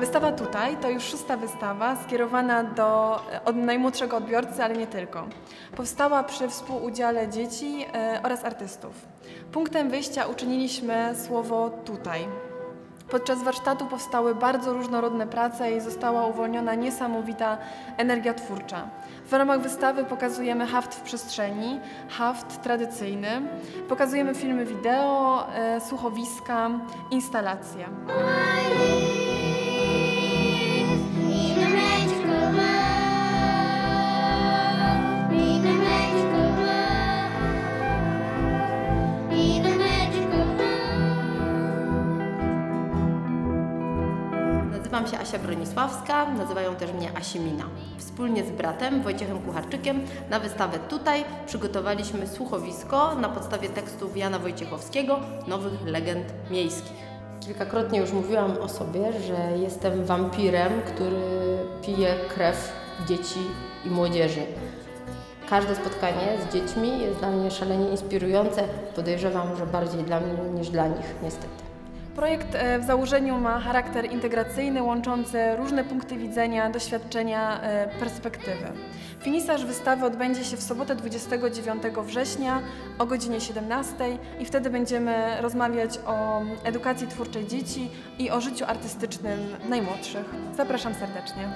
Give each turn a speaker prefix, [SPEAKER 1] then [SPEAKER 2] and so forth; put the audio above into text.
[SPEAKER 1] wystawa tutaj to już szósta wystawa skierowana do od najmłodszego odbiorcy, ale nie tylko. Powstała przy współudziale dzieci e, oraz artystów. Punktem wyjścia uczyniliśmy słowo tutaj. Podczas warsztatu powstały bardzo różnorodne prace i została uwolniona niesamowita energia twórcza. W ramach wystawy pokazujemy haft w przestrzeni, haft tradycyjny, pokazujemy filmy wideo, e, słuchowiska, instalacje.
[SPEAKER 2] Nazywam się Asia Bronisławska, nazywają też mnie Asimina. Wspólnie z bratem Wojciechem Kucharczykiem na wystawę tutaj przygotowaliśmy słuchowisko na podstawie tekstów Jana Wojciechowskiego Nowych Legend Miejskich. Kilkakrotnie już mówiłam o sobie, że jestem wampirem, który pije krew dzieci i młodzieży. Każde spotkanie z dziećmi jest dla mnie szalenie inspirujące. Podejrzewam, że bardziej dla mnie niż dla nich, niestety.
[SPEAKER 1] Projekt e, w założeniu ma charakter integracyjny, łączący różne punkty widzenia, doświadczenia, e, perspektywy. Finisaż wystawy odbędzie się w sobotę 29 września o godzinie 17 i wtedy będziemy rozmawiać o edukacji twórczej dzieci i o życiu artystycznym najmłodszych. Zapraszam serdecznie.